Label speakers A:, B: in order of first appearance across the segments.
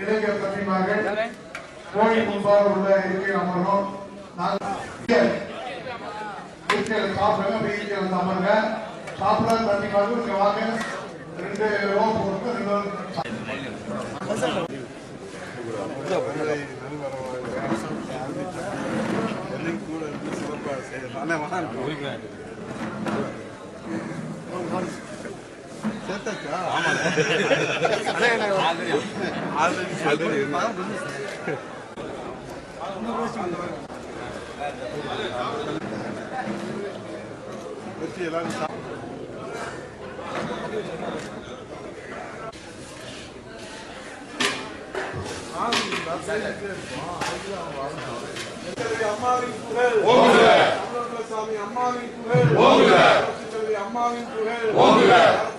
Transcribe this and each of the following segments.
A: இளைஞர் தம்பிமார்கள் கோழி முன்பாக உள்ள இருக்கை அமர்வோம். நாங்கள் இருக்கையில் சாப்பிடுங்க வீட்டில் வந்து அமருங்க. சாப்பிட தம்பிமார்கள் இங்க வாங்க. ரெண்டு ரூபா போட்டு ரெண்டு
B: கூட இருந்து சிறப்பாக வாங்க சேர்த்தாச்சா வச்சு எல்லாரும் அம்மாவின் புகழ் அம்மாவின் புகழ் அம்மாவின் புகழ்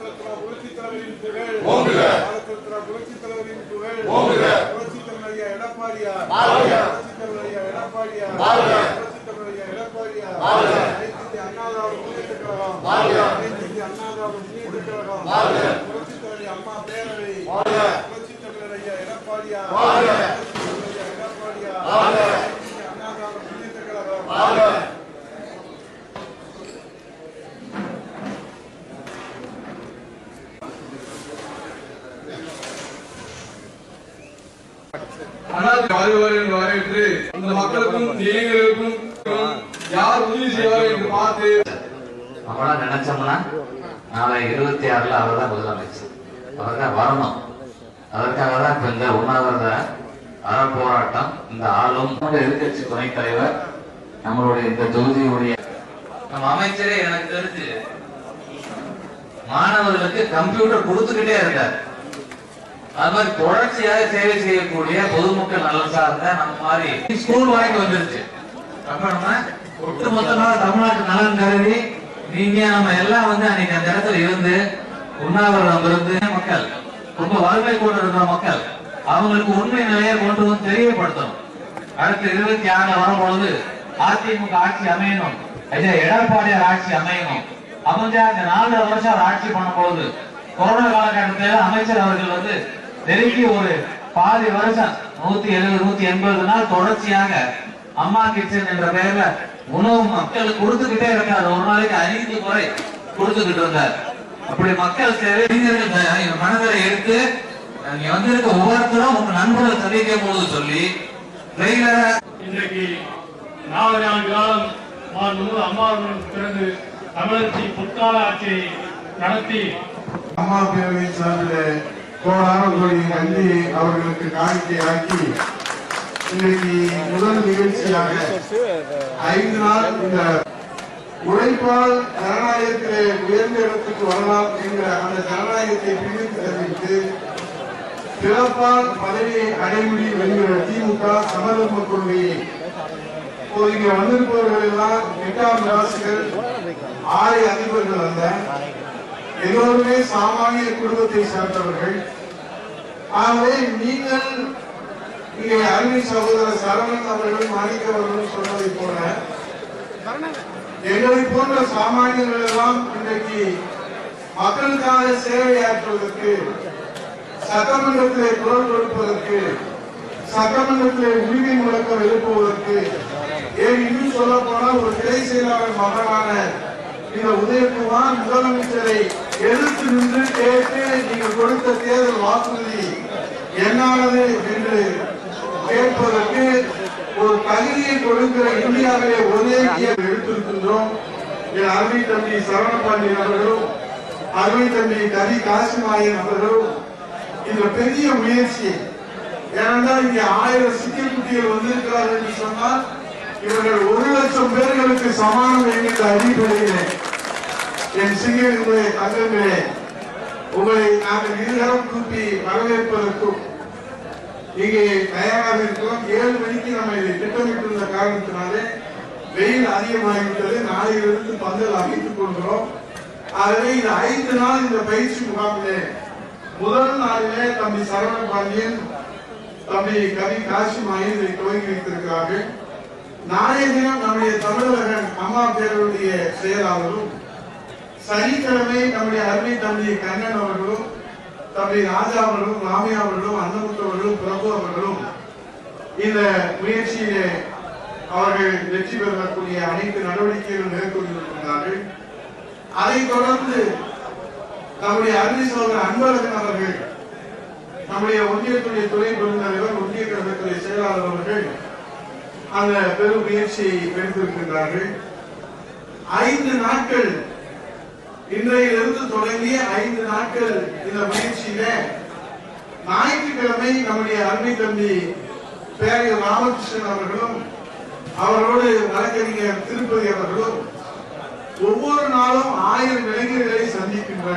B: புகழ். புரட்சித் தலைவரின் புகழ். புரட்சித் தலைவர் ஐயா எடப்பாடியார் புரட்சித் தலைவர் ஐயா எடப்பாடியார் புரட்சித் தலைவர் ஐயா எடப்பாடியார் அனைத்து இந்திய அண்ணா திராவிட முன்னேற்றக் கழகம். அனைத்து இந்திய அண்ணா திராவிட முன்னேற்றக் கழகம். புரட்சித் தலைவி அம்மா பேரவை. புரட்சித் தலைவர் ஐயா எடப்பாடியார் புரட்சித் தலைவர் ஐயா எடப்பாடியார் அனைத்து இந்திய அண்ணா திராவிட முன்னேற்றக் கழகம்
C: வருவார்கள் வரவேற்று இந்த மக்களுக்கும் யார் உதவி செய்வார்கள் என்று பார்த்து
D: நினைச்சோம்னா நாளை இருபத்தி ஆறுல அவர் தான் முதலமைச்சர். அவர் தான் வரணும். அதற்காக தான் இப்ப இந்த உண்ணாவிரத அற போராட்டம் இந்த ஆளும் எதிர்கட்சி துணைத் தலைவர் நம்மளுடைய இந்த தொகுதியுடைய நம்ம அமைச்சரே எனக்கு தெரிஞ்சு மாணவர்களுக்கு கம்ப்யூட்டர் கொடுத்துக்கிட்டே இருக்காரு. அது மாதிரி தொடர்ச்சியாக சேவை செய்யக்கூடிய பொதுமக்கள் நலன் சார்ந்த நம்ம மாதிரி ஸ்கூல் வாங்கி வந்துருச்சு. அப்ப நம்ம ஒட்டுமொத்தமாக தமிழ்நாட்டு நலன் கருதி நீங்க நம்ம எல்லாம் வந்து அன்னைக்கு அந்த இடத்துல இருந்து உண்ணாவிரதம் இருந்து மக்கள் ரொம்ப வறுமை கொண்டு இருக்கிற மக்கள் அவங்களுக்கு உண்மை நிலையை கொண்டு வந்து தெரியப்படுத்தணும். அடுத்த இருபத்தி ஆறுல வரும்பொழுது அதிமுக ஆட்சி அமையணும். ஐயா எடப்பாடியார் ஆட்சி அமையணும். அமைஞ்சா இந்த நாலு வருஷம் ஆட்சி பண்ணும் பொழுது கொரோனா காலகட்டத்தில் அமைச்சர் அவர்கள் வந்து நெருங்கி ஒரு பாதி வருஷம் நூத்தி எழுபது நூத்தி எண்பது நாள் தொடர்ச்சியாக அம்மா கிச்சன் என்ற பெயர்ல உணவு மக்களுக்கு கொடுத்துக்கிட்டே இருக்காரு. ஒரு நாளைக்கு ஐந்து முறை கொடுத்துக்கிட்டு இருந்தார். அப்படி மக்கள் சேவை மனதில் எடுத்து நீங்க வந்திருக்க ஒவ்வொருத்தரும் உங்க நண்பர்கள் சந்திக்கும் போது சொல்லி ரெகுலரா
E: இன்றைக்கு நாலரை ஆண்டு காலம் மாண்புமிகு அம்மாவின் பிறகு தமிழகத்தின் பொற்கால ஆட்சியை நடத்தி
A: அம்மா பேரவையின் சார்பில் கோடான கோடி நன்றி அவர்களுக்கு காணிக்கையாக்கி இன்றைக்கு முதல் நிகழ்ச்சியாக ஐந்து நாள் இந்த உழைப்பால் ஜனநாயகத்திலே உயர்ந்த இடத்துக்கு வரலாம் என்கிற அந்த ஜனநாயகத்தை பிரித்து தெரிவித்து பிறப்பால் பதவியை அடைமுடி என்கிற திமுக சமதர்ம கொள்கையை இப்போது இங்க வந்திருப்பவர்கள் எல்லாம் எட்டாம் ராசிகள் ஆறு அதிபர்கள் அல்ல. எல்லோருமே சாமானிய குடும்பத்தை சார்ந்தவர்கள். ஆகவே நீங்கள் இங்கே அருமை சகோதரர் சரவணன் அவர்களும் மாணிக்க அவர்களும் சொன்னதை போல எங்களை போன்ற சாமானியர்கள் எல்லாம் இன்றைக்கு மக்களுக்காக சேவையாற்றுவதற்கு சட்டமன்றத்திலே குரல் கொடுப்பதற்கு சட்டமன்றத்திலே உரிமை முழக்கம் எழுப்புவதற்கு ஏன் இன்னும் சொல்ல போனால் ஒரு கிளை செயலாளர் மகனான இந்த உதயகுமார் முதலமைச்சரை எதிர்த்து நின்று கேட்டு நீங்கள் கொடுத்த தேர்தல் வாக்குறுதி என்னானது என்று கேட்பதற்கு ஒரு தகுதியை கொடுக்கிற இந்தியாவிலே ஒரே எடுத்திருக்கின்றோம். என் அருமை தம்பி சரவணபாண்டியன் அவர்களும் அருமை தம்பி கவி காசிமாயன் அவர்களும் இந்த பெரிய முயற்சி ஏனென்றால் இங்கே ஆயிரம் சிக்கல் குட்டிகள் வந்திருக்கிறார்கள் என்று சொன்னால் இவர்கள் ஒரு லட்சம் பேர்களுக்கு சமானம் என்கிற அடிப்படையிலே என் சிங்கங்களே தங்கங்களே உங்களை நாங்கள் இருகரம் கூப்பி வரவேற்பதற்கும் இங்கே தயாராக இருக்கிறோம். ஏழு மணிக்கு நம்ம இதை திட்டமிட்டிருந்த காரணத்தினாலே வெயில் அதிகமாகிவிட்டது. நாளையிலிருந்து பந்தல் அமைத்துக் கொள்கிறோம். ஆகவே இந்த ஐந்து நாள் இந்த பயிற்சி முகாமிலே முதல் நாளிலே தம்பி சரவண பாண்டியன் தம்பி கவி காசிமாயி இதை துவங்கி வைத்திருக்கிறார்கள். நாளைய தினம் நம்முடைய தமிழகன் அம்மா பேரவையுடைய செயலாளரும் சனிக்கிழமை நம்முடைய அருமை தம்பி கண்ணன் அவர்களும் தம்பி ராஜா அவர்களும் ராமையா அவர்களும் அன்னமுத்து அவர்களும் பிரபு அவர்களும் இந்த முயற்சியிலே அவர்கள் வெற்றி பெறக்கூடிய அனைத்து நடவடிக்கைகளும் மேற்கொண்டிருக்கிறார்கள் அதைத் தொடர்ந்து நம்முடைய அருமை சோதரர் அன்பழகன் அவர்கள் நம்முடைய ஒன்றியத்துடைய துணை பெருந்தலைவர் ஒன்றிய கழகத்துடைய செயலாளர் அவர்கள் அந்த பெரும் முயற்சியை எடுத்திருக்கின்றார்கள் ஐந்து நாட்கள் இன்றையிலிருந்து தொடங்கிய ஐந்து நாட்கள் இந்த முயற்சியில ஞாயிற்றுக்கிழமை நம்முடைய அருமை தம்பி பேரையர் ராமகிருஷ்ணன் அவர்களும் அவரோடு வழக்கறிஞர் திருப்பதி அவர்களும் ஒவ்வொரு நாளும் ஆயிரம் இளைஞர்களை சந்திக்கின்ற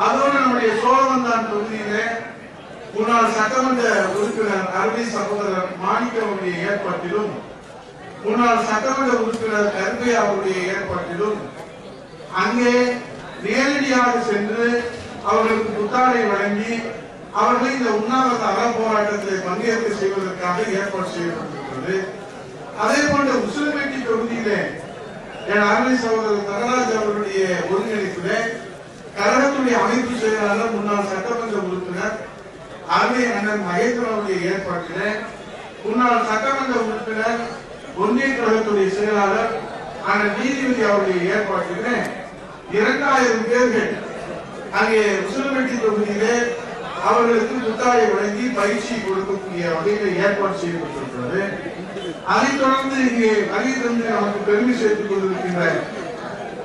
A: அதோடு நம்முடைய சோழவந்தான் தொகுதியில முன்னாள் சட்டமன்ற உறுப்பினர் அருமை சகோதரர் மாணிக்க அவருடைய ஏற்பாட்டிலும் முன்னாள் சட்டமன்ற உறுப்பினர் கருப்பை அவருடைய ஏற்பாட்டிலும் அங்கே நேரடியாக சென்று அவர்களுக்கு புத்தாடை வழங்கி அவர்களை இந்த உண்ணாவிரத அற போராட்டத்தில் பங்கேற்க செய்வதற்காக ஏற்பாடு செய்யப்பட்டிருக்கிறது. அதே போன்ற உசிலம்பேட்டி தொகுதியிலே என் அருமை சகோதரர் தகராஜ் அவர்களுடைய ஒருங்கிணைப்பிலே கழகத்துடைய அமைப்பு செயலாளர் முன்னாள் சட்டமன்ற உறுப்பினர் அருமை அண்ணன் மகேந்திரனுடைய ஏற்பாட்டிலே முன்னாள் சட்டமன்ற உறுப்பினர் ஒன்றிய கழகத்துடைய செயலாளர் அண்ணன் நீதிபதி அவருடைய ஏற்பாட்டிலே இரண்டாயிரம் பேர்கள் அங்கே உசிலம்பட்டி தொகுதியிலே அவர்களுக்கு புத்தாடை வழங்கி பயிற்சி கொடுக்கக்கூடிய வகையில் ஏற்பாடு செய்யப்பட்டிருக்கிறது அதைத் தொடர்ந்து இங்கே வருகை தந்து நமக்கு பெருமை சேர்த்துக் கொண்டிருக்கின்ற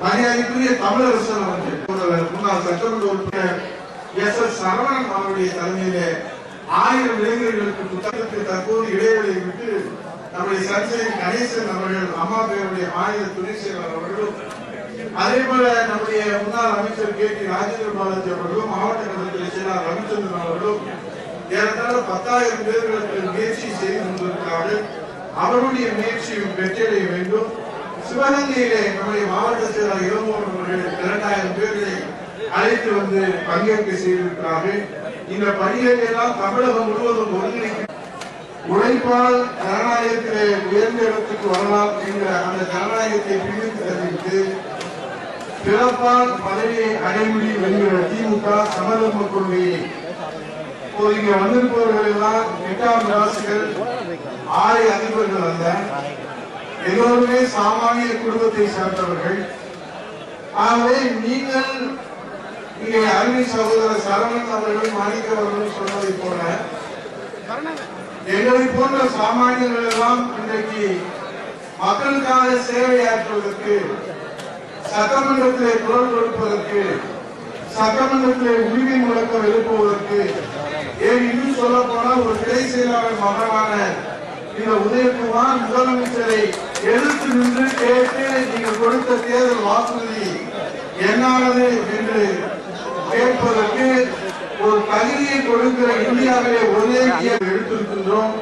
A: மரியாதைக்குரிய தமிழரசன் அவர்கள் முன்னாள் சட்டமன்ற உறுப்பினர் எஸ் எஸ் சரவணன் அவருடைய தலைமையிலே ஆயிரம் இளைஞர்களுக்கு புத்தகத்தில் தற்போது இடைவெளி விட்டு நம்முடைய சர்ச்சை கணேசன் அவர்கள் அம்மா பேருடைய மாநில துணை செயலாளர் அவர்களும் அதே போல நம்முடைய முன்னாள் அமைச்சர் கே டி ராஜேந்திர பாலாஜி அவர்களும் மாவட்ட கழகத்தில் செயலாளர் ரவிச்சந்திரன் அவர்களும் ஏறத்தாழ பத்தாயிரம் பேர்களுக்கு முயற்சி செய்து கொண்டிருக்கிறார்கள். அவருடைய முயற்சியும் வெற்றியடைய வேண்டும். சிவகங்கையிலே நம்முடைய மாவட்ட செயலாளர் இளமோகன் அவர்கள் இரண்டாயிரம் பேர்களை அழைத்து வந்து பங்கேற்க செய்திருக்கிறார்கள். இந்த பணிகளை எல்லாம் தமிழகம் முழுவதும் ஒருங்கிணைக்க உழைப்பால் ஜனநாயகத்திலே உயர்ந்த இடத்துக்கு வரலாம் என்கிற அந்த ஜனநாயகத்தை பிரித்து தள்ளிவிட்டு பிறப்பால் பதவியை அடைமுடி என்கிற திமுக சமதர்ம கொள்கையை இப்போது இங்க வந்திருப்பவர்கள் எல்லாம் எட்டாம் ராசிகள் ஆலை அதிபர்கள் அல்ல. எல்லோருமே சாமானிய குடும்பத்தை சேர்ந்தவர்கள். ஆகவே நீங்கள் இங்கே அருமை சகோதரர் சரவணன் அவர்கள் மாணிக்க அவர்கள் சொன்னதை போல எங்களை போன்ற சாமானியர்கள் எல்லாம் இன்றைக்கு மக்களுக்காக சேவையாற்றுவதற்கு சட்டமன்றத்திலே குரல் கொடுப்பதற்கு சட்டமன்றத்திலே உரிமை முழக்கம் எழுப்புவதற்கு ஏன் இன்னும் சொல்ல போனால் ஒரு கிளை செயலாளர் மகனான இந்த உதயகுமார் முதலமைச்சரை எதிர்த்து நின்று கேட்டு நீங்கள் கொடுத்த தேர்தல் வாக்குறுதி என்னானது என்று கேட்பதற்கு ஒரு தகுதியை கொடுக்கிற இந்தியாவிலே ஒரே எடுத்திருக்கின்றோம்.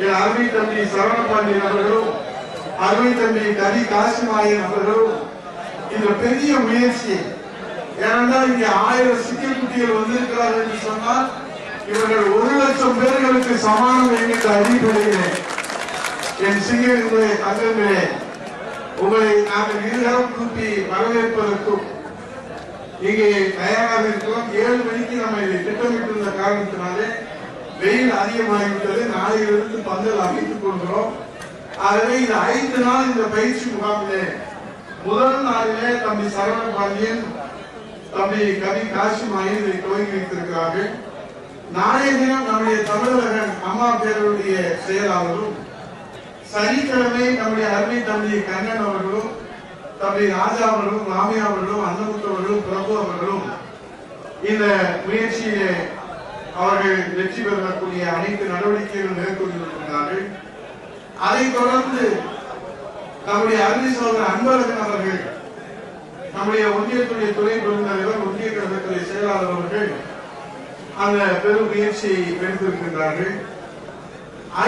A: என் அருமை தம்பி சரவணபாண்டியன் அவர்களும் அருமை தம்பி கவி காசிமாயன் அவர்களும் இந்த பெரிய முயற்சி. ஏன்னா இங்கே ஆயிரம் சிக்கல் குட்டிகள் வந்திருக்கிறார்கள் என்று சொன்னால் இவர்கள் ஒரு லட்சம் பேர்களுக்கு சமானம் என்கின்ற அடிப்படையிலே என் சிங்கங்களே தங்கங்களே உங்களை நாங்கள் இருகரம் கூப்பி வரவேற்பதற்கும் இங்கே தயாராக இருக்கிறோம். ஏழு மணிக்கு நம்ம இதை திட்டமிட்டிருந்த காரணத்தினாலே வெயில் அதிகமாகிவிட்டது. நாளையிலிருந்து பந்தல் அமைத்துக் கொள்கிறோம். ஆகவே இந்த ஐந்து நாள் இந்த பயிற்சி முகாமிலே முதல் நாளிலே தம்பி சரவண பாண்டியன் தம்பி கவி காசிமாயன் இதை துவங்கி வைத்திருக்கிறார்கள். நாளைய தினம் நம்முடைய தமிழகன் அம்மா பேரருடைய செயலாளரும் சனிக்கிழமை நம்முடைய அருமை தம்பி கண்ணன் அவர்களும் தம்பி ராஜா அவர்களும் ராமியா அவர்களும் அன்னமுத்து அவர்களும் பிரபு அவர்களும் இந்த முயற்சியிலே அவர்கள் வெற்றி பெறக்கூடிய அனைத்து நடவடிக்கைகளும் மேற்கொண்டிருக்கிறார்கள் அதைத் தொடர்ந்து நம்முடைய அருமை சோதரர் அன்பழகன் அவர்கள் நம்முடைய ஒன்றியத்துடைய துணை பெருந்தலைவர் ஒன்றிய கழகத்துறை செயலாளர் அவர்கள் அந்த பெரும் முயற்சியை எடுத்திருக்கின்றார்கள்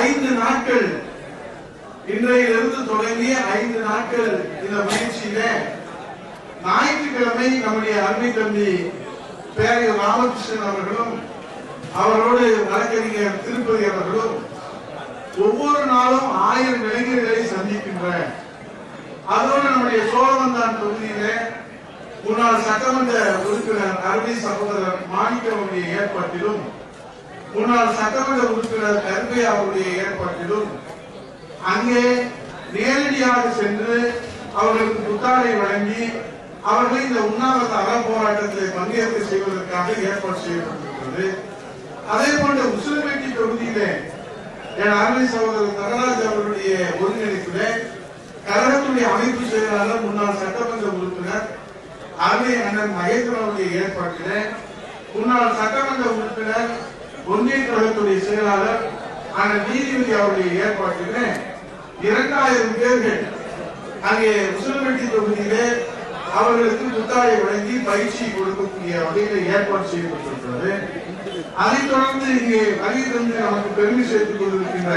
A: ஐந்து நாட்கள் இன்றையிலிருந்து தொடங்கிய ஐந்து நாட்கள் இந்த முயற்சியில ஞாயிற்றுக்கிழமை நம்முடைய அருமை தம்பி பேரையர் ராமகிருஷ்ணன் அவர்களும் அவரோடு வழக்கறிஞர் திருப்பதி அவர்களும் ஒவ்வொரு நாளும் ஆயிரம் இளைஞர்களை சந்திக்கின்ற அதோடு நம்முடைய சோழவந்தான் தொகுதியில முன்னாள் சட்டமன்ற உறுப்பினர் அருமை சகோதரர் மாணிக்க அவருடைய ஏற்பாட்டிலும் முன்னாள் சட்டமன்ற உறுப்பினர் கருப்பை அவருடைய ஏற்பாட்டிலும் அங்கே நேரடியாக சென்று அவர்களுக்கு புத்தாடை வழங்கி அவர்களை இந்த உண்ணாவிரத அற போராட்டத்தில் பங்கேற்க செய்வதற்காக ஏற்பாடு செய்யப்பட்டிருக்கிறது. அதே போன்ற உசிலம்பேட்டி தொகுதியிலே என் அருமை சகோதரர் தகராஜ் அவர்களுடைய ஒருங்கிணைப்பிலே கழகத்துடைய அமைப்பு செயலாளர் முன்னாள் சட்டமன்ற உறுப்பினர் அருமை அண்ணன் மகேந்திரன் ஏற்பாட்டில் முன்னாள் சட்டமன்ற உறுப்பினர் ஒன்றிய கழகத்துடைய செயலாளர் அண்ணன் நீதிபதி அவருடைய ஏற்பாட்டில் இரண்டாயிரம் பேர்கள் அங்கே உசிலம்பட்டி தொகுதியிலே அவர்களுக்கு புத்தாடை வழங்கி பயிற்சி கொடுக்கக்கூடிய வகையில் ஏற்பாடு செய்யப்பட்டிருக்கிறது. அதைத் தொடர்ந்து இங்கே வருகை தந்து நமக்கு பெருமை சேர்த்துக் கொண்டிருக்கின்ற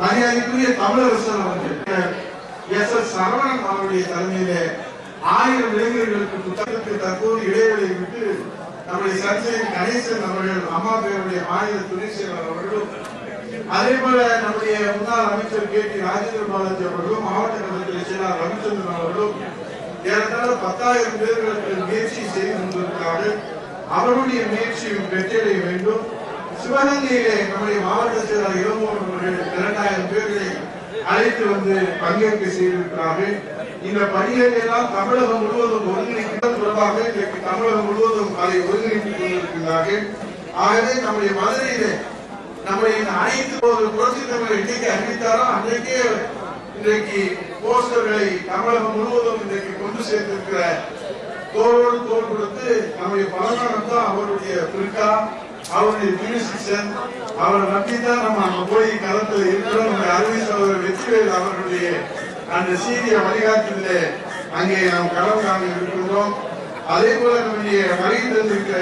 A: மரியாதைக்குரிய தமிழரசன் அவர்கள். எஸ் எஸ் சரவணன் அவருடைய தலைமையிலே ஆயிரம் இளைஞர்களுக்கு புத்தகத்தை தற்போது இடைவெளி விட்டு நம்முடைய சர்ச்சையின் கணேசன் அவர்கள் அம்மா பேருடைய மாநில துணை செயலாளர் அவர்களும் அதே போல நம்முடைய முன்னாள் அமைச்சர் கே டி ராஜேந்திர பாலாஜி அவர்களும் மாவட்ட கழகத்திலே செயலாளர் ரவிச்சந்திரன் அவர்களும் ஏறத்தாழ பத்தாயிரம் பேர்களுக்கு முயற்சி செய்து கொண்டிருக்கிறார்கள். அவருடைய முயற்சியும் வெற்றியடைய வேண்டும். சிவகங்கையிலே நம்முடைய மாவட்ட செயலாளர் இளமோகன் அவர்கள் இரண்டாயிரம் பேர்களை அழைத்து வந்து பங்கேற்க செய்திருக்கிறார்கள். இந்த பணிகளை எல்லாம் தமிழகம் முழுவதும் ஒருங்கிணைப்பதன் தொடர்பாக இன்றைக்கு தமிழகம் முழுவதும் அதை ஒருங்கிணைத்துக் கொண்டிருக்கிறார்கள். ஆகவே நம்முடைய மதுரையிலே நம்முடைய இந்த அனைத்து ஒரு புரட்சி தலைவர் இன்றைக்கு அறிவித்தாரோ? அன்றைக்கே இன்றைக்கு போஸ்டர்களை தமிழகம் முழுவதும் இன்றைக்கு கொண்டு சேர்த்திருக்கிற தோளோடு தோல் கொடுத்து நம்முடைய பலகாரம் தான் அவருடைய பிரிக்கா அவருடைய மியூசிஷியன் அவரை நம்பித்தான் நம்ம அங்க போய் களத்துல இருக்கிறோம். நம்முடைய அருமை சகோதரர் வெற்றிவேல் அவர்களுடைய அந்த சீரிய வழிகாட்டுதலே அங்கே நாம் களம் காண இருக்கின்றோம். அதே போல நம்முடைய வருகை தந்திருக்கிற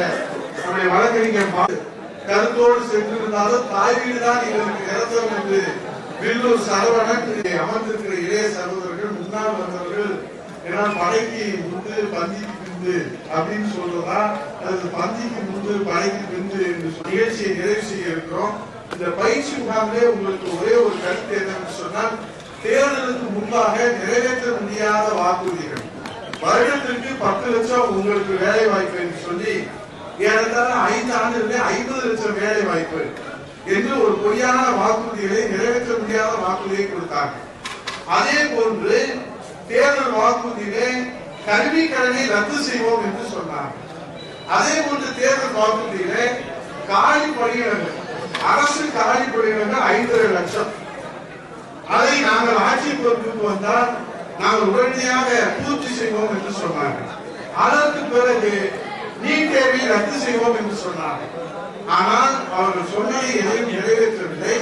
A: நம்முடைய வழக்கறிஞர் பா- கருத்தோடு சென்றிருந்தாலும் தாய் வீடுதான் எங்களுக்கு நிரந்தரம் என்று வில்லூர் சரவணன் அமர்ந்திருக்கிற இளைய சகோதரர்கள் முன்னாள் வந்தவர்கள் ஏன்னா படைக்கு முந்து பந்திக்கு பிந்து அப்படின்னு சொல்றதா அல்லது பந்திக்கு முந்து படைக்கு பின்பு என்று நிகழ்ச்சியை நிறைவு செய்ய இருக்கிறோம். இந்த பயிற்சி முகாமிலே உங்களுக்கு ஒரே ஒரு கருத்து என்னன்னு சொன்னால் தேர்தலுக்கு முன்பாக நிறைவேற்ற முடியாத வாக்குறுதிகள். வருடத்திற்கு பத்து லட்சம் உங்களுக்கு வேலை வாய்ப்பு என்று சொல்லி ஏறத்தாழ ஐந்து ஆண்டுகளே ஐம்பது லட்சம் வேலை வாய்ப்பு என்று ஒரு பொய்யான வாக்குறுதிகளை நிறைவேற்ற முடியாத வாக்குறுதியை கொடுத்தாங்க அதே போன்று தேர்தல் வாக்குறுதியிலே கல்வி கடனை ரத்து செய்வோம் என்று சொன்னார். அதே போன்று தேர்தல் வாக்குறுதியிலே காலி பணியிடங்கள் அரசு காலி பணியிடங்கள் ஐந்தரை லட்சம். அதை நாங்கள் ஆட்சி பொறுப்புக்கு வந்தால் நாங்கள் உடனடியாக பூர்த்தி செய்வோம் என்று சொன்னார்கள் அதற்கு பிறகு நீட் தேர்வை ரத்து செய்வோம் என்று சொன்னார்கள் ஆனால் அவர்கள் சொன்னதை எதையும் நிறைவேற்றவில்லை.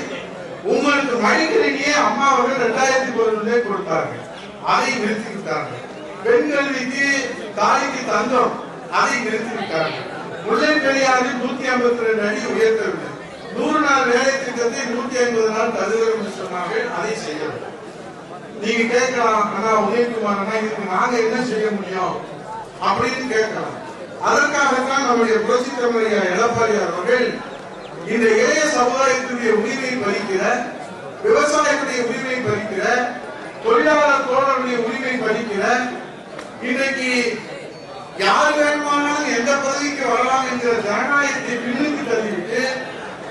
A: உங்களுக்கு மடிக்கிறீங்க அம்மா அவர்கள் இரண்டாயிரத்தி பதினொன்றே கொடுத்தார்கள். அதை நிறுத்திவிட்டார்கள். பெண் கல்விக்கு தாய்க்கு தந்தம் அதை நிறுத்திவிட்டார்கள். முல்லை பெரியாரில் நூத்தி ஐம்பத்தி ரெண்டு அடி உயர்த்தவில்லை. நூறு நாள் வேலை திட்டத்தை நூத்தி ஐம்பது நாள் தருகிறோம் சொன்னார்கள். அதை செய்யவில்லை. நீங்க கேட்கலாம் ஆனா உதயகுமார் அண்ணா இதுக்கு நாங்க என்ன செய்ய முடியும் அப்படின்னு கேட்கலாம். அதற்காகத்தான் நம்முடைய புரட்சி தமிழக எடப்பாடி அவர்கள் இந்த இளைய சமுதாயத்துடைய உரிமையை பறிக்கிற விவசாயத்துடைய உரிமையை பறிக்கிற தொழிலாளர் தோழருடைய உரிமையை பறிக்கிற இன்றைக்கு யார் வேணுமானாலும் எந்த பதவிக்கு வரலாம் என்கிற ஜனநாயகத்தை பின்னுக்கு தள்ளிவிட்டு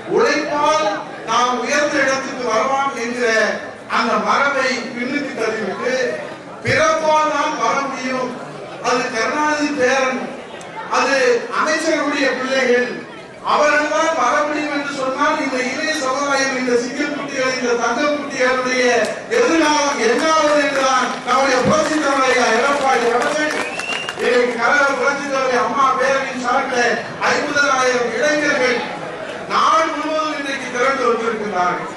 A: உழைப்பால் நாம் உயர்ந்த இடத்துக்கு வரலாம் என்கிற அந்த மரபை பின்னுக்கு தள்ளிவிட்டு பிறப்பால் தான் வர முடியும். அது கருணாநிதி பேரன் அது அமைச்சருடைய பிள்ளைகள் அவர்கள் தான் வர முடியும் என்று சொன்னால் இந்த இளைய சமுதாயம் இந்த சிங்கிள் குட்டிகள் இந்த தங்க குட்டிகளுடைய எதிர்காலம் என்னாவது என்றுதான் நம்முடைய புரட்சி தலைவர் எடப்பாடி அவர்கள் இன்னைக்கு புரட்சி தலைவர் அம்மா பேரவையின் சார்பில் ஐம்பதாயிரம் இளைஞர்கள் நாடு முழுவதும் இன்றைக்கு திரண்டு வந்திருக்கிறார்கள்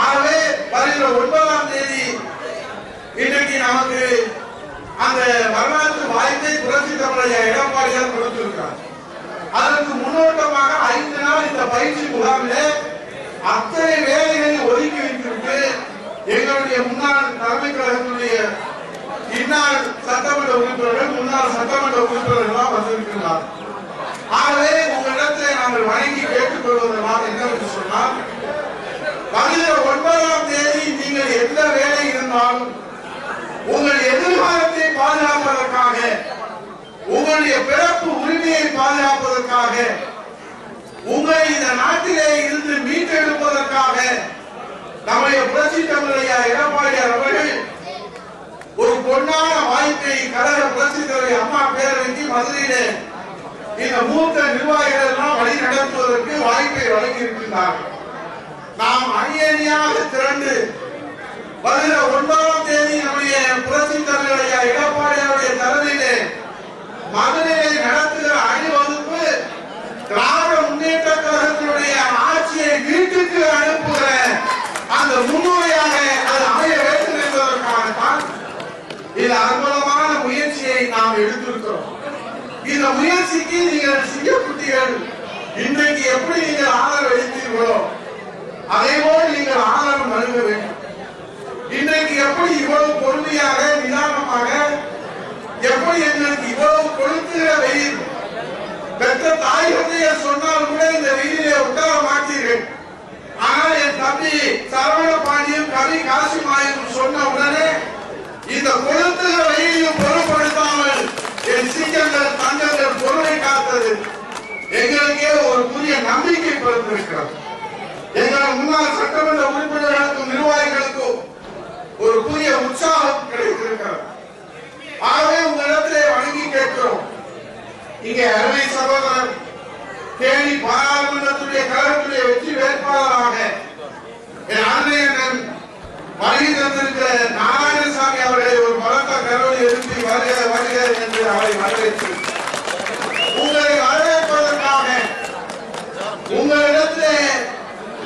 A: ஆகவே வருகிற ஒன்பதாம் தேதி இன்றைக்கு நமக்கு அந்த வரலாற்று வாய்ப்பை புரட்சி தமிழக எடப்பாடியார் கொடுத்திருக்கிறார் அதற்கு முன்னோட்டமாக ஐந்து நாள் இந்த பயிற்சி முகாமிலே அத்தனை வேலைகளை ஒதுக்கி வைத்துவிட்டு எங்களுடைய முன்னாள் தலைமை கழகத்துடைய இன்னாள் சட்டமன்ற உறுப்பினர்கள் முன்னாள் சட்டமன்ற உறுப்பினர்களாக வந்திருக்கிறார் ஆகவே உங்களிடத்தை நாங்கள் வணங்கி கேட்டுக்கொள்வதெல்லாம் என்னவென்று சொன்னால் வருகிற ஒன்பதாம் தேதி நீங்கள் எந்த வேலை இருந்தாலும் உங்கள் எதிர்காலத்தை பாதுகாப்பதற்காக உங்களுடைய பிறப்பு உரிமையை பாதுகாப்பதற்காக உங்கள் உங்களை இந்த நாட்டிலே இருந்து மீட்டெடுப்பதற்காக நம்முடைய புரட்சி தமிழையா எடப்பாடியார் அவர்கள் ஒரு பொன்னான வாய்ப்பை கழக புரட்சி தலைவர் அம்மா பேரவைக்கு மதுரையிலே இந்த மூத்த நிர்வாகிகள் எல்லாம் வழி நடத்துவதற்கு வாய்ப்பை வழங்கி நாம் அணியணியாக திரண்டு வருகிற ஒன்பதாம் தேதி நம்முடைய புரட்சி தலைவரையா ஐயா எடப்பாடியாருடைய தலைமையிலே மதுரையை நடத்துகிற அணிவகுப்பு கிராம முன்னேற்ற கழகத்தினுடைய ஆட்சியை வீட்டுக்கு அனுப்புகிற அந்த முன்னுரையாக அது அமைய வேண்டும் என்பதற்காக தான் இந்த அற்புதமான முயற்சியை நாம் எடுத்திருக்கிறோம் இந்த முயற்சிக்கு நீங்கள் சிங்க இன்றைக்கு எப்படி நீங்கள் ஆதரவு அளித்தீர்களோ அதே போல் நீங்கள் ஆதரவு நல்க வேண்டும். இன்றைக்கு எப்படி இவ்வளவு பொறுமையாக நிதானமாக எப்படி எங்களுக்கு இவ்வளவு கொளுத்துகிற வெயில் பெற்ற தாய் தந்தையர் சொன்னால் கூட இந்த வெயிலே உட்கார மாட்டீர்கள். ஆனால் என் தம்பி சரவண பாண்டியும் கவி காசிமாயும் சொன்ன உடனே இந்த கொளுத்துகிற வெயிலையும் பொருட்படுத்தாமல் என் சீக்கிரங்கள் காத்தது? எங்களுக்கே ஒரு புதிய நம்பிக்கை பிறந்திருக்கிறது. எங்கள் முன்னாள் சட்டமன்ற உறுப்பினர்களுக்கும் நிர்வாகிகளுக்கும் ஒரு புதிய உற்சாகம் கிடைத்திருக்கிறது. ஆகவே உங்களிடத்திலே வணங்கி கேட்கிறோம். இங்கே அருமை சகோதரர் தேனி பாராளுமன்றத்துடைய கழகத்துடைய வெற்றி வேட்பாளராக என் அருமையண்ணன் வருகை தந்திருக்கிற நாராயணசாமி அவர்களை ஒரு பலத்த கரோடு எழுப்பி வருக வருக என்று அவரை வரவேற்றிருக்கிறார் உங்களை வரவேற்பதற்காக உங்களிடத்திலே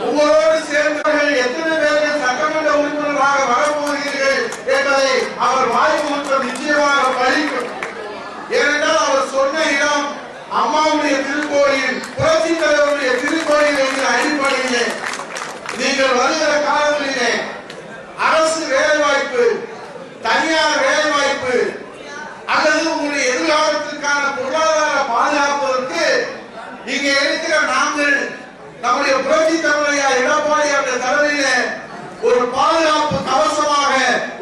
A: உங்களோடு சேர்ந்தவர்கள் எத்தனை பேர்கள் சட்டமன்ற உறுப்பினராக வரப்போகிறீர்கள் என்பதை அவர் வாய்ப்பு நிச்சயமாக பழிக்கும் ஏனென்றால் அவர் சொன்ன இடம் அம்மாவுடைய திருக்கோயில் புரட்சி தலைவருடைய திருக்கோயில் என்று அடிப்படையிலே. நீங்கள் வருகிற காலங்களிலே அரசு வேலைவாய்ப்பு தனியார் வேலைவாய்ப்பு அல்லது உங்களுடைய எதிர்காலத்திற்கான பொருளாதார பாதுகாப்பதற்கு இங்கே இருக்கிற நாங்கள் நம்முடைய புரட்சி தலைவரையா எடப்பாடி அவருடைய தலைமையிலே ஒரு பாதுகாப்பு கவசமாக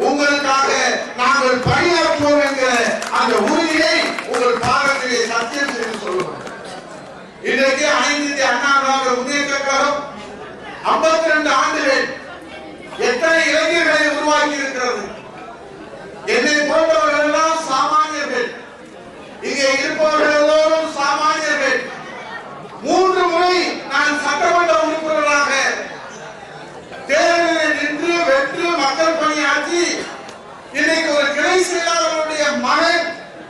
A: உங்களுக்காக நாங்கள் பணியாற்றுவோம் என்கிற அந்த உறுதியை உங்கள் பாகத்திலே சத்தியம் செய்து சொல்லுவோம் இன்றைக்கு அனைத்து இந்திய அண்ணா திராவிட முன்னேற்ற கழகம் ஐம்பத்தி ரெண்டு ஆண்டுகள் எத்தனை இளைஞர்களை உருவாக்கி இருக்கிறது? என்னை போன்றவர்கள் எல்லாம் சாமானியர்கள். இங்கே இருப்பவர்கள் எல்லோரும் சாமானியர்கள். மூன்று முறை நான் சட்டமன்ற உறுப்பினராக தேர்தலில் நின்று வெற்று மக்கள் பணியாற்றி இன்னைக்கு ஒரு கிளை செயலாளருடைய மகன்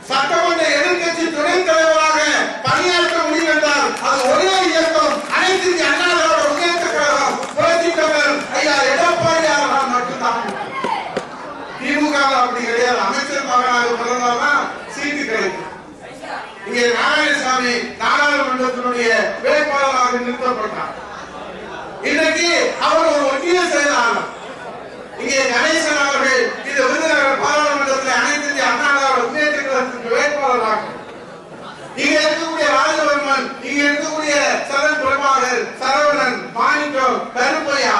A: சட்டமன்ற எதிர்க்கட்சி துணைத் தலைவர் பணியாற்ற முடியும் என்றால் அது ஒரே இயக்கம் அனைத்து இந்திய அண்ணா திராவிட முன்னேற்ற கழகம் புரட்சி தலைவர் ஐயா எடப்பாடியார் மட்டும்தான் திமுக அப்படி கிடையாது அமைச்சர் மகனாக பிறந்தால்தான் சீட்டு கிடைக்கும் இங்கே நாராயணசாமி நாடாளுமன்றத்தினுடைய வேட்பாளராக நிறுத்தப்பட்டார் இன்றைக்கு அவர் ஒரு ஒன்றிய செயலாளர் இங்கே கணேசன் அவர்கள் இந்த விருதுநகர் பாராளுமன்றத்தில் அனைத்து இந்திய அண்ணா திராவிட முன்னேற்ற கழகத்திற்கு வேட்பாளராக இங்க இருக்கக்கூடிய ராஜவர்மன் இங்க இருக்கக்கூடிய சரண் பிரபாகர் சரவணன் மாணிக்கம் கருப்பையா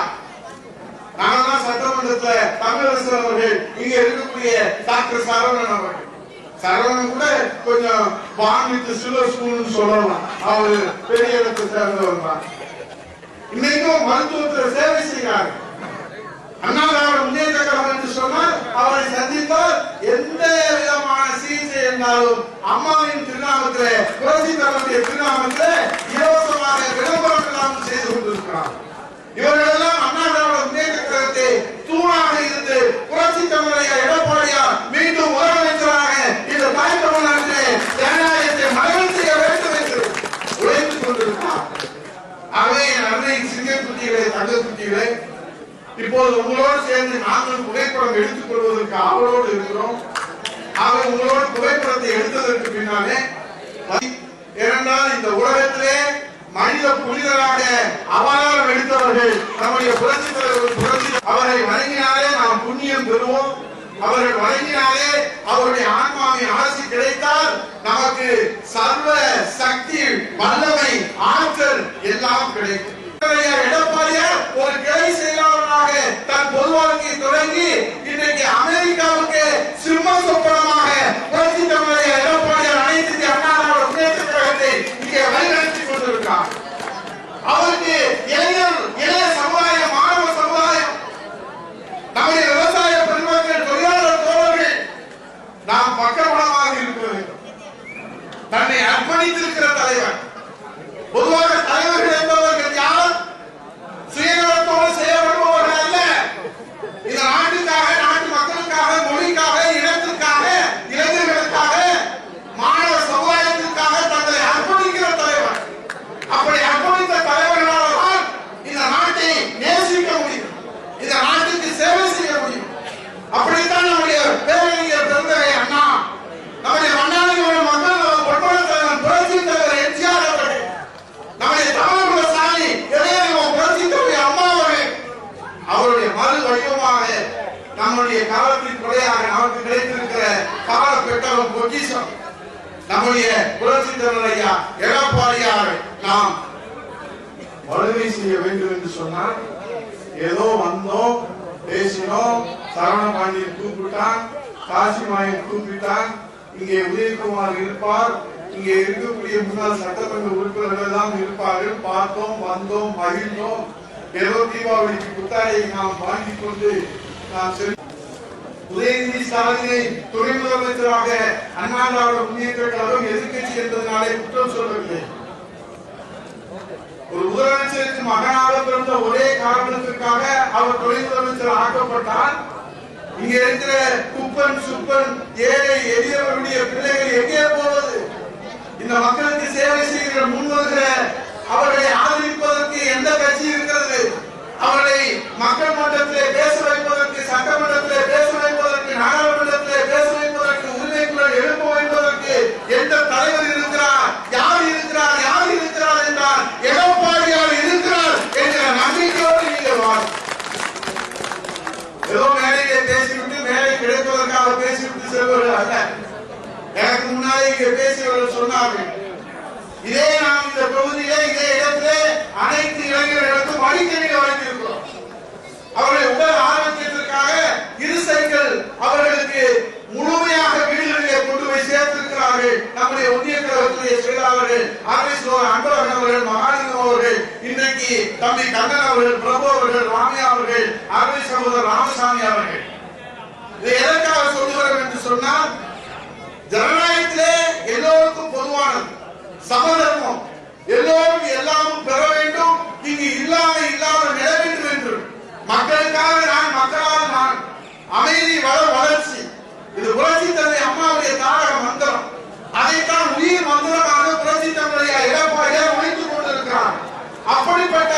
A: நாங்கெல்லாம் சட்டமன்றத்துல தமிழரசு அவர்கள். இங்க இருக்கக்கூடிய டாக்டர் சரவணன் அவர்கள். சரவணன் கூட கொஞ்சம் வாங்கிட்டு சில்வர் ஸ்கூல்னு சொல்லலாம். அவரு பெரிய இடத்தை சேர்ந்தவர் தான் இன்னைக்கும் மருத்துவத்துல சேவை செய்கிறார். அண்ணா திராவிட முன்னேற்ற கழகம் என்று சொன்னால் அவரை சந்தித்தால் எந்த விதமான சிகிச்சை என்றாலும் அம்மாவின் திருநாமத்திலே புரட்சி தலைவருடைய திருநாமத்திலே இலவசமாக விளம்பரம் எல்லாம் செய்து கொண்டிருக்கிறார். இவர்களெல்லாம் எல்லாம் அண்ணா திராவிட முன்னேற்ற கழகத்தை தூணாக இருந்து புரட்சி தமிழைய எடப்பாடியார் மீண்டும் முதலமைச்சராக இந்த தாய் தமிழ்நாட்டிலே ஜனநாயகத்தை மகன் செய்ய வேண்டும் என்று உழைத்துக் கொண்டிருக்கிறார். ஆகவே என் அன்னை சிங்கக்குட்டிகளே தங்கக்குட்டிகளே இப்போது உங்களோடு சேர்ந்து நாங்கள் புகைப்படம் எடுத்துக் கொள்வதற்கு ஆவலோடு இருக்கிறோம். ஆக உங்களோடு புகைப்படத்தை எடுத்ததற்கு பின்னாலே ஏனென்றால் இந்த உலகத்திலே மனித புனிதராக அவதாரம் எடுத்தவர்கள் நம்முடைய புரட்சி தலைவர் புரட்சி அவரை வணங்கினாலே நாம் புண்ணியம் பெறுவோம். அவர்கள் வணங்கினாலே அவருடைய ஆன்மாவின் ஆசி கிடைத்தால் நமக்கு சர்வ சக்தி வல்லமை ஆற்றல் எல்லாம் கிடைக்கும் எடப்பாடியார் ஒரு கிளை செயலாளராக தன் பொது வாழ்க்கையை தொடங்கி இன்றைக்கு அமெரிக்காவுக்கு சிம்ம சொப்பனமாக புரட்சி தமிழக எடப்பாடியார் அனைத்து இந்திய அண்ணா திராவிட முன்னேற்ற கழகத்தை இங்கே வழிநடத்தி கொண்டிருக்கிறார் கொடையாக நமக்கு கிடைத்திருக்கிற கால பெட்டகம் பொக்கிஷம் நம்முடைய புரட்சி ஐயா எடப்பாடியார் நாம் வலுவை செய்ய வேண்டும் என்று சொன்னால் ஏதோ வந்தோம் பேசினோம் சரவண பாண்டியன் கூப்பிட்டான் காசிமாயன் கூப்பிட்டான் இங்கே உதயகுமார் இருப்பார் இங்கே இருக்கக்கூடிய முன்னாள் சட்டமன்ற உறுப்பினர்கள் எல்லாம் இருப்பார்கள். பார்த்தோம் வந்தோம் மகிழ்ந்தோம். ஏதோ தீபாவளிக்கு புத்தாடையை நாம் வாங்கிக் கொண்டு நாம் செல் உதயநிதி ஸ்டாலினை துணை முதலமைச்சராக அண்ணா திராவிட முன்னேற்ற கழகம் எதிர்க்கட்சி என்பதனாலே குற்றம் சொல்லவில்லை ஒரு முதலமைச்சருக்கு மகனாக பிறந்த ஒரே காரணத்திற்காக அவர் துணை முதலமைச்சர் ஆக்கப்பட்டார் இங்க இருக்கிற குப்பன் சுப்பன் ஏழை எளியவருடைய பிள்ளைகள் எங்கே போவது? இந்த மக்களுக்கு சேவை செய்கிற முன் வருகிற அவர்களை ஆதரிப்பதற்கு எந்த கட்சி இருக்கிறது? அவர்களை மக்கள் மன்றத்திலே பேச வைப்பதற்கு சட்டமன்றத்திலே பேச வைப்பதற்கு நாடாளுமன்றத்திலே பேச வைப்பதற்கு உரிமை குரல் எழுப்ப வைப்பதற்கு எந்த தலைவர் இருக்கிறார் யார் இருக்கிறார் யார் இருக்கிறார் என்றால் எடப்பாடியார் இருக்கிறார் என்கிற நம்பிக்கையோடு நீங்கள் வாருங்கள் ஏதோ மேடையிலே பேசிவிட்டு மேடை கிடைப்பதற்காக பேசிவிட்டு செல்வர்கள் அல்ல. எனக்கு முன்னாடி இங்கே பேசியவர்கள் சொன்னார்கள் இதே நாம் இந்த பகுதியிலே இதே இடத்திலே அனைத்து இளைஞர்களுக்கும் மடிக்கணிகள் வழங்கியிருக்கிறோம். அவருடைய உடல் ஆரோக்கியத்திற்காக இருசைகள் அவர்களுக்கு முழுமையாக வீடுகளிலே கொண்டு போய் சேர்த்திருக்கிறார்கள். நம்முடைய ஒன்றிய கழகத்துடைய செயலாளர்கள் ஆர்எஸ் அன்பழகன் அவர்கள் மகாலிங்கம் அவர்கள் இன்றைக்கு தம்பி கண்ணன் அவர்கள் பிரபு அவர்கள் ராமையா அவர்கள் அருமை சகோதரர் ராமசாமி அவர்கள். இதை எதற்காக சொல்லுகிறோம் என்று சொன்னால் ஜனநாயகத்திலே எல்லோருக்கும் பொதுவானது. சமதர்மம் எல்லோரும் எல்லாமும் பெற வேண்டும். இங்கு இல்லாத இல்லாமல் நிலவேண்டும் என்று. மக்களுக்காக நான் மக்களால் நான் அமைதி வள வளர்ச்சி. இது புரட்சி தந்தை அம்மாவுடைய தாரக மந்திரம். அதைத்தான் உயிர் மந்திரமாக புரட்சி தந்தைய எடப்பாடியார் உழைத்துக் கொண்டிருக்கிறார். அப்படிப்பட்ட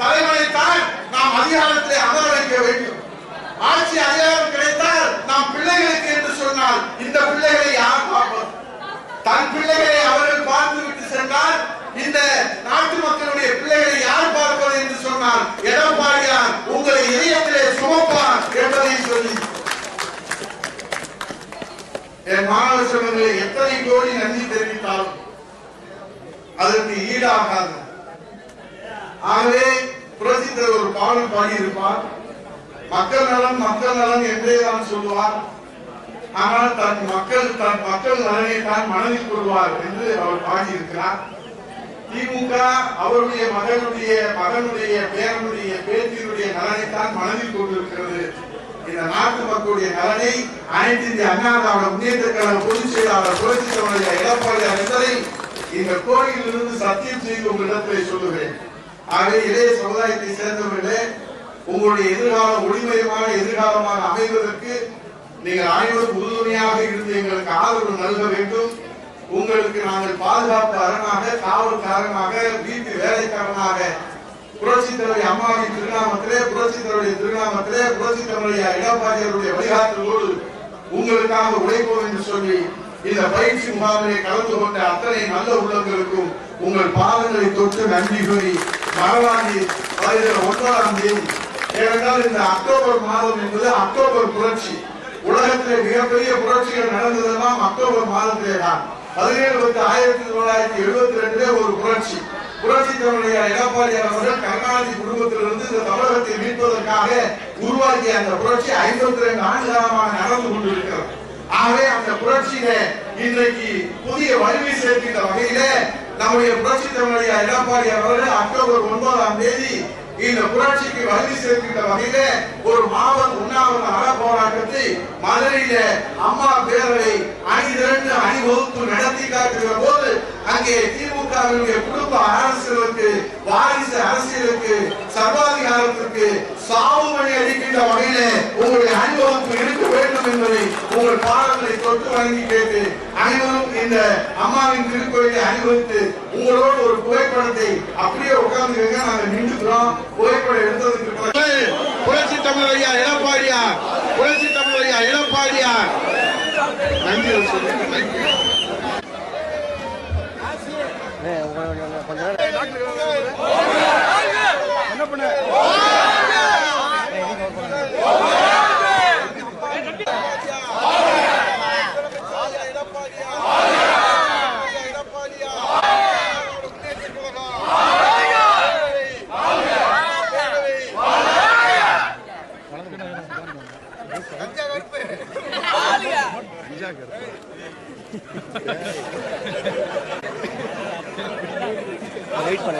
A: தலைமுறைத்தான் நாம் அதிகாரத்திலே அமர வைக்க வேண்டும். ஆட்சி அதிகாரம் கிடைத்தால் நாம் பிள்ளைகளுக்கு என்று சொன்னால் இந்த பிள்ளைகளை யார் பார்ப்பது? தன் பிள்ளைகளை அவர்கள் பார்த்து விட்டு சென்றால் இந்த நாட்டு மக்களுடைய பிள்ளைகளை யார் பார்ப்பது என்று சொன்னால் எடப்பாடியார் உங்களை இதயத்திலே சுமப்பார் என்பதை சொல்லி. என் மாணவ செல்வங்களை எத்தனை கோடி நன்றி தெரிவித்தாலும் அதற்கு ஈடாகாது. ஆகவே புரட்சி ஒரு பாடல் பாடியிருப்பார். மக்கள் நலன் மக்கள் நலம் என்றே தான் சொல்லுவார். ஆனால் தன் மக்கள் தன் மக்கள் நலனை தான் மனதில் கொள்வார் என்று அவர் பாடியிருக்கிறார். திமுக அவருடைய மகனுடைய மகனுடைய பேரனுடைய பேத்தியினுடைய நலனை தான் மனதில் கொண்டிருக்கிறது. இந்த நாட்டு மக்களுடைய நலனை அனைத்து இந்திய அண்ணா திராவிட முன்னேற்ற கழக பொதுச் செயலாளர் புரட்சி தமிழக எடப்பாடி என்பதை இந்த கோயிலிருந்து சத்தியம் செய்து உங்களிடத்திலே சொல்லுகிறேன். ஆகவே இளைய சமுதாயத்தை சேர்ந்தவர்களே உங்களுடைய எதிர்காலம் ஒளிமயமான எதிர்காலமாக அமைவதற்கு நீங்கள் அனைவரும் உறுதுணையாக இருந்து எங்களுக்கு ஆதரவு நல்க வேண்டும். உங்களுக்கு நாங்கள் பாதுகாப்பு அரணாக காவல்காரனாக வீட்டு வேலைக்காரனாக புரட்சி தலைவர் அம்மாவின் திருநாமத்திலே புரட்சி தலைவருடைய திருநாமத்திலே புரட்சி தலைவருடைய இடப்பாடியருடைய வழிகாட்டலோடு உங்களுக்காக உழைப்போம் என்று சொல்லி இந்த பயிற்சி முகாமிலே கலந்து கொண்ட அத்தனை நல்ல உள்ளங்களுக்கும் உங்கள் பாதங்களை தொட்டு நன்றி கூறி மரவாண்டி வருகிற ஒன்பதாம் தேதி. ஏனென்றால் இந்த அக்டோபர் மாதம் என்பது அக்டோபர் புரட்சி. உலகத்திலே மிகப்பெரிய புரட்சிகள் நடந்ததெல்லாம் அக்டோபர் மாதத்திலே தான். பதினேழு பத்து ஆயிரத்தி தொள்ளாயிரத்தி எழுபத்தி ரெண்டுல ஒரு புரட்சி. புரட்சி தமிழையா எடப்பாடி அவர்கள் கருணாநிதி குடும்பத்திலிருந்து இந்த தமிழகத்தை மீட்பதற்காக உருவாக்கிய அந்த புரட்சி ஐம்பத்தி ரெண்டு ஆண்டு காலமாக நடந்து கொண்டிருக்கிறது. ஆகவே அந்த புரட்சியில இன்றைக்கு புதிய வலிமை சேர்க்கின்ற வகையிலே நம்முடைய புரட்சி தமிழையா எடப்பாடி அவர்கள் அக்டோபர் ஒன்பதாம் தேதி இந்த புரட்சிக்கு வகுதி சேர்க்கின்ற வகையில ஒரு மாபெரும் உண்ணாவிரத அற போராட்டத்தை மதுரையில அம்மா பேரவை அணிதிரண்டு அணிவகுப்பு நடத்தி காட்டுகிற போது அங்கே திமுகவினுடைய குடும்ப அரசியலுக்கு வாரிசு அரசியலுக்கு சர்வாதிகாரத்திற்கு சாவு மணி அளிக்கின்ற வகையில உங்களுடைய அணிவகுப்பு இருக்க வேண்டும் என்பதை உங்கள் பாடங்களை தொட்டு வழங்கி கேட்டு அனைவரும் இந்த அம்மாவின் திருக்கோயிலை அணிவகுத்து உங்களோடு ஒரு புகைப்படத்தை அப்படியே உட்கார்ந்துருங்க நாங்க நின்றுக்கிறோம். புகைப்படம் எடுத்ததுக்கு புரட்சி தமிழ் ஐயா எடப்பாடியார். புரட்சி தமிழ் ஐயா எடப்பாடியார். நன்றி
B: என்ன பண்ண?
F: வெயிட் பண்ண